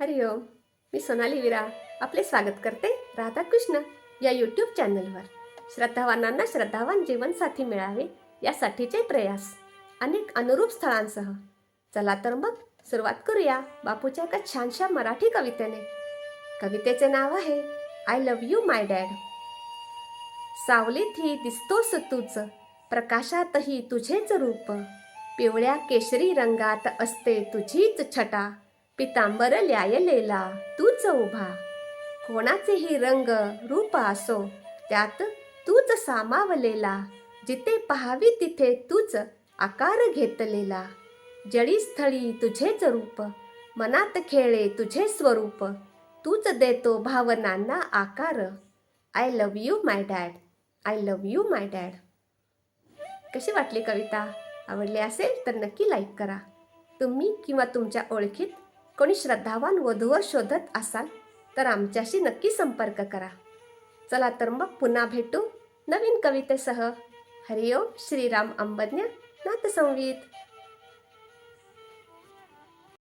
हरिओम मी सोनाली विरा आपले स्वागत करते राधाकृष्ण या यूट्यूब चॅनलवर श्रद्धावानांना श्रद्धावान जीवनसाथी मिळावे यासाठीचे प्रयास अनेक अनुरूप स्थळांसह. चला तर मग सुरुवात करूया बापूच्या एका छानशा मराठी कवितेने. कवितेचे नाव आहे I love you my dad सावलीतही दिसतोस तूच प्रकाशातही तुझेच रूप. पिवळ्या केशरी रंगात असते तुझीच छटा. पितांबर ल्यायलेला तूच उभा. कोणाचेही रंग रूप असो त्यात तूच सामावलेला. जिथे पहावी तिथे तूच आकार घेतलेला. जळी स्थळी तुझेच रूप मनात खेळे तुझे स्वरूप. तूच देतो भावनांना आकार. I love you my dad I love you my dad कशी वाटली कविता? आवडली असेल तर नक्की लाईक करा. तुम्ही किंवा तुमच्या ओळखीत कोणी श्रद्धावान वधूवर शोधत असाल तर आमच्याशी नक्की संपर्क करा. चला तर मग पुन्हा भेटू नवीन कवितेसह. हरिओम श्रीराम अंबज्ञ नाथसंगीत.